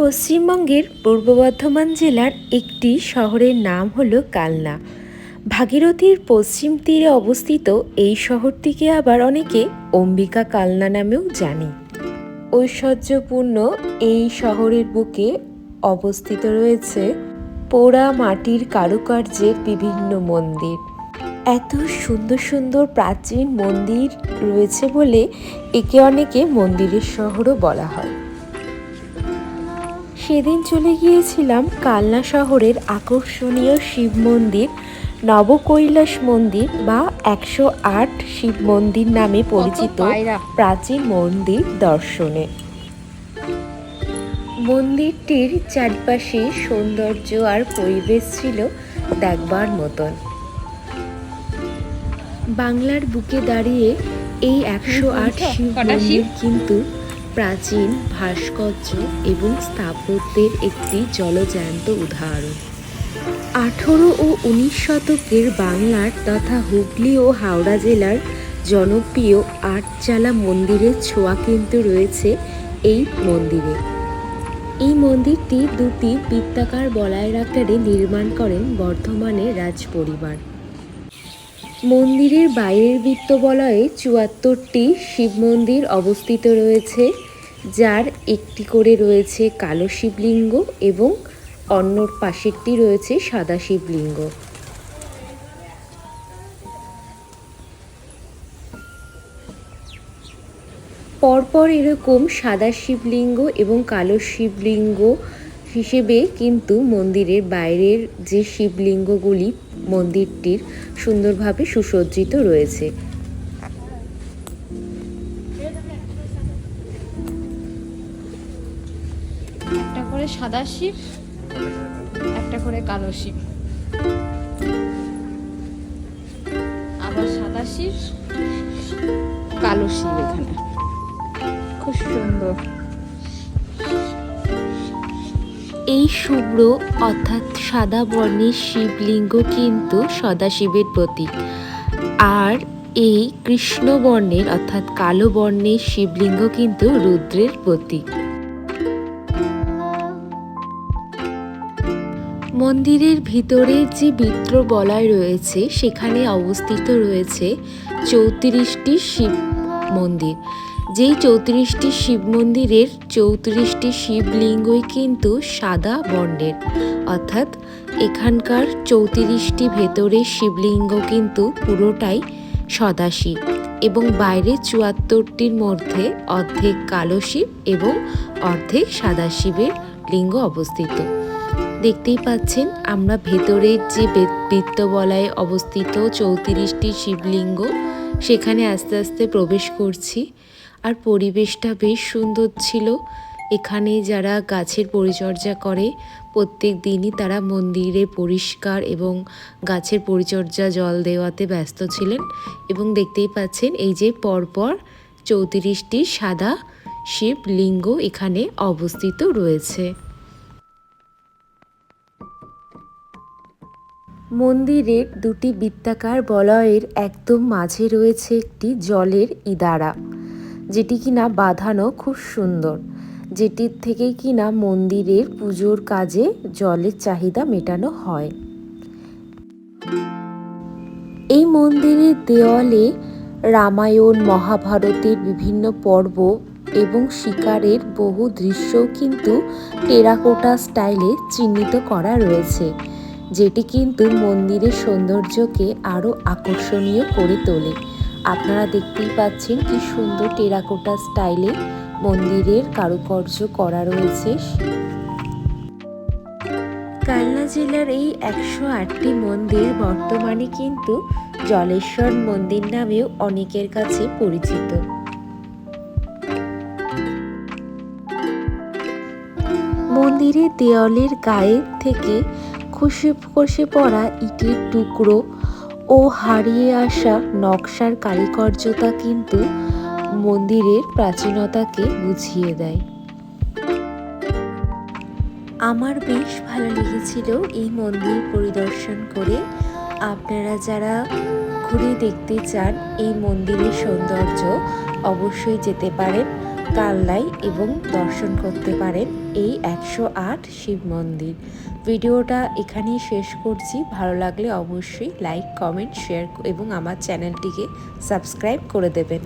পশ্চিমবঙ্গের পূর্ব বর্ধমান জেলার একটি শহরের নাম হলো কালনা। ভাগীরথীর পশ্চিম তীরে অবস্থিত এই শহরটিকে আবার অনেকে অম্বিকা কালনা নামেও জানে। ঐশ্বর্যপূর্ণ এই শহরের বুকে অবস্থিত রয়েছে পোড়া মাটির কারুকার্যের বিভিন্ন মন্দির। এত সুন্দর সুন্দর প্রাচীন মন্দির রয়েছে বলে একে অনেকে মন্দিরের শহরও বলা হয়। সেদিন চলে গিয়েছিলাম কালনা শহরের আকর্ষণীয় শিব মন্দির নবকৈলাস মন্দির বা একশো আট শিব মন্দির নামে পরিচিত প্রাচীন মন্দির দর্শনে। মন্দিরটির চারপাশে সৌন্দর্য আর পরিবেশ ছিল দেখবার মতন। বাংলার বুকে দাঁড়িয়ে এই একশো আট শিব? মন্দির কিন্তু প্রাচীন ভাস্কর্য এবং স্থাপত্যের একটি জলজ্যান্ত উদাহরণ। আঠেরো ও উনিশ শতকের বাংলার তথা হুগলি ও হাওড়া জেলার জনপ্রিয় আটচালা মন্দিরের ছোঁয়া কিন্তু রয়েছে এই মন্দিরে। এই মন্দিরটি দুটি বৃত্তাকার বলয়ের আকারে নির্মাণ করেন বর্ধমানের রাজ পরিবার মন্দিরের বাইরের বৃত্ত বলয়ে চুয়াত্তরটি শিব মন্দির অবস্থিত রয়েছে, যার একটি করে রয়েছে কালো শিবলিঙ্গ এবং অন্যর পাশেরটি রয়েছে সাদা শিবলিঙ্গ। পরপর এরকম সাদা শিবলিঙ্গ এবং কালো শিবলিঙ্গ হিসেবে কিন্তু মন্দিরের বাইরের যে শিবলিঙ্গগুলি মন্দিরটির সুন্দরভাবে সুসজ্জিত রয়েছে। একটা করে সাদা শিব, একটা করে কালো শিব। আবার সাদা শিব, কালো শিব এখানে। খুব সুন্দর। এই শুভ্র, অর্থাৎ সাদা বর্ণের শিবলিঙ্গ কিন্তু সদাশিবের প্রতীক। আর এই কৃষ্ণ বর্ণের, অর্থাৎ কালো বর্ণের শিবলিঙ্গ কিন্তু রুদ্রের প্রতীক। মন্দিরের ভিতরে যে বিত্র বলয় রয়েছে, সেখানে অবস্থিত রয়েছে চৌত্রিশটি শিব মন্দির। যেই চৌত্রিশটি শিব মন্দিরের চৌত্রিশটি শিবলিঙ্গই কিন্তু সাদা বর্ণের। অর্থাৎ এখানকার চৌত্রিশটি ভেতরের শিবলিঙ্গ কিন্তু পুরোটাই সদাশিব এবং বাইরে চুয়াত্তরটির মধ্যে অর্ধেক কালো শিব এবং অর্ধেক সাদা শিবের লিঙ্গ অবস্থিত। দেখতেই পাচ্ছেন, আমরা ভেতরের যে বৃত্তবলয়ে অবস্থিত চৌত্রিশটি শিবলিঙ্গ, সেখানে আস্তে আস্তে প্রবেশ করছি। আর পরিবেশটা বেশ সুন্দর ছিল। এখানে যারা গাছের পরিচর্যা করে, প্রত্যেক দিনই তারা মন্দিরে পরিষ্কার এবং গাছের পরিচর্যা জল দেওয়াতে ব্যস্ত ছিলেন এবং দেখতেই পাচ্ছেন এই যে পরপর চৌত্রিশটি সাদা শিবলিঙ্গ এখানে অবস্থিত রয়েছে। মন্দিরের দুটি বৃত্তাকার বলয়ের একদম মাঝে রয়েছে একটি জলের ইদারা। যেটি কিনা বাঁধানো খুব সুন্দর। যেটির থেকেই কিনা মন্দিরের পুজোর কাজে জলের চাহিদা মেটানো হয়। এই মন্দিরের দেওয়ালে রামায়ণ, মহাভারতের বিভিন্ন পর্ব এবং শিকারের বহু দৃশ্যও কিন্তু টেরাকোটা স্টাইলে চিহ্নিত করা রয়েছে, যেটি কিন্তু মন্দিরের সৌন্দর্যকে আরও আকর্ষণীয় করে তোলে। আপনারা দেখতেই পাচ্ছেন কি সুন্দর টেরাকোটা স্টাইলে মন্দিরের কারুকার্য করা রয়েছে। কালনা জেলার এই একশো আটটি মন্দির বর্তমানে কিন্তু জলেশ্বর মন্দির নামেও অনেকের কাছে পরিচিত। মন্দিরের দেওয়ালের গায়ে থেকে খসে খসে পড়া ইটের টুকরো ও হারিয়ে আসা নকশার কারিকর্যতা কিন্তু মন্দিরের প্রাচীনতাকে বুঝিয়ে দেয়। আমার বেশ ভালো লেগেছিল এই মন্দির পরিদর্শন করে। আপনারা যারা ঘুরে দেখতে চান এই মন্দিরের সৌন্দর্য, অবশ্যই যেতে পারেন কালনায় এবং দর্শন করতে পারেন। এই একশো আট শিব মন্দির। ভিডিওটা এখানেই শেষ করছি। ভালো লাগলে অবশ্যই লাইক কমেন্ট শেয়ার এবং আমার চ্যানেলটিকে সাবস্ক্রাইব করে দেবেন।